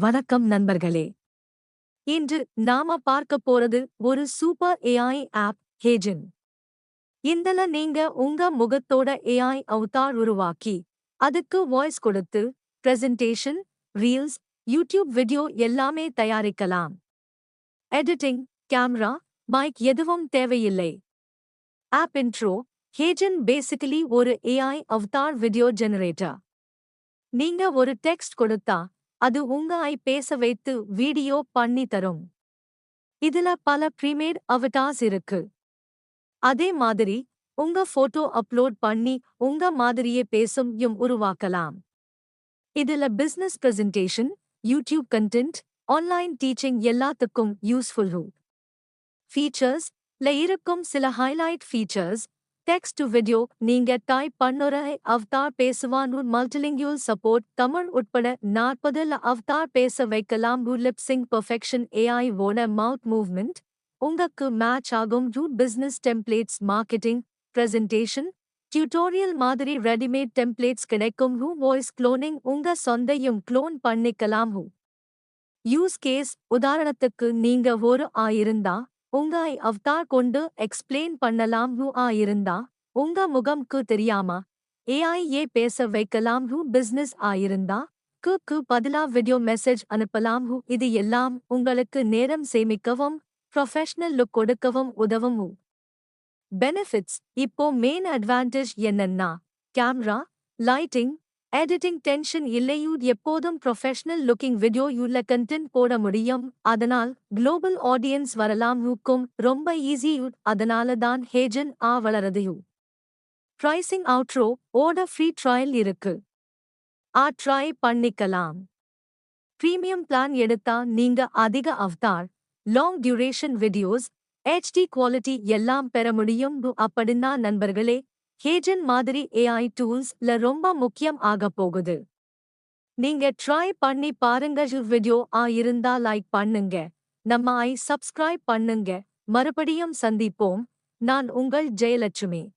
வணக்கம் நண்பர்களே. இன்று நாம பார்க்க போறது ஒரு சூப்பர் ஏஐ ஆப் ஹேஜன் இந்தல நீங்க உங்க முகத்தோட ஏஐ அவதார் உருவாக்கி அதுக்கு வாய்ஸ் கொடுத்து பிரசன்டேஷன் ரீல்ஸ் யூடியூப் வீடியோ எல்லாமே தயாரிக்கலாம். எடிட்டிங் கேமரா மைக் எதுவும் தேவையில்லை. ஆப் இன்ட்ரோ ஹேஜன் பேசிக்கலி ஒரு ஏஐ அவதார் வீடியோ ஜெனரேட்டர் நீங்க ஒரு டெக்ஸ்ட் கொடுத்தா அது உங்க ஐ பேச வைத்து வீடியோ பண்ணி தரும். இதுல பல ப்ரீமேட் அவட்டாஸ் இருக்கு. அதே மாதிரி உங்க போட்டோ அப்லோட் பண்ணி உங்க மாதிரியே பேசும் யும் உருவாக்கலாம். இதுல business presentation YouTube content online teaching எல்லாத்துக்கும் யூஸ்ஃபுல் ஃபீச்சர்ஸ் ல இருக்கும் சில highlight features text to video நீங்க டைப் பண்ணுற அவதார் பேசுவானூர் மல்டிலிங்குவல் சப்போர்ட் தமிழ் உட்பட நாற்பதில் அவதார் பேச வைக்கலாம் லிப்சிங் பர்ஃபெக்ஷன் ஏஐ ஓன மவுத் மூவ்மெண்ட் உங்களுக்கு மேட்ச் ஆகும் you business templates marketing presentation tutorial மாதிரி ரெடிமேட் டெம்ப்ளேட்ஸ் கிடைக்கும் ஹூ வாய்ஸ் க்ளோனிங் உங்க சொந்தையும் க்ளோன் பண்ணிக்கலாம் ஹூ யூஸ் கேஸ் உதாரணத்துக்கு நீங்க ஒரு ஆயிருந்தா உங்க அவதார் கொண்டு எக்ஸ்பிளைன் பண்ணலாம் ஹூ ஆ இருந்தா உங்க முகம்க்கு தெரியாமா? ஏஐ ஏ பேச வைக்கலாம் ஹூ பிசினஸ் ஆயிருந்தா கு கு பதிலா வீடியோ மெசேஜ் அனுப்பலாம் ஹூ இது எல்லாம் உங்களுக்கு நேரம் சேமிக்கவும் ப்ரொஃபஷனல் லுக் கொடுக்கவும் உதவும். ஹூ பெனிஃபிட்ஸ் இப்போ மெயின் அட்வான்டேஜ் என்னன்னா கேமரா லைட்டிங் எடிட்டிங் டென்ஷன் இல்லையூ எப்போதும் ப்ரொஃபஷனல் லுக்கிங் வீடியோ உள்ள கண்டென்ட் போட முடியும். அதனால் குளோபல் ஆடியன்ஸ் வரலாம். ஹூக்கும் ரொம்ப ஈஸி அதனால தான் ஹேஜன் ஆ வளரதையூ ப்ரைசிங் அவுட்ரோ ஓட ஃப்ரீ ட்ரையல் இருக்கு. ஆ ட்ரை பண்ணிக்கலாம். ப்ரீமியம் பிளான் எடுத்தா நீங்க அதிக avatar long duration videos HD quality எல்லாம் பெற முடியும். அப்படின்னா நண்பர்களே ஹேஜன் மாதிரி ஏஐ டூல்ஸ்ல ரொம்ப முக்கியம் ஆக போகுது. நீங்க ட்ரை பண்ணி பாருங்க வீடியோ ஆ இருந்தா லைக் பண்ணுங்க. நம்ம ஐ சப்ஸ்கிரைப் பண்ணுங்க. மறுபடியும் சந்திப்போம். நான் உங்கள் ஜெயலட்சுமி.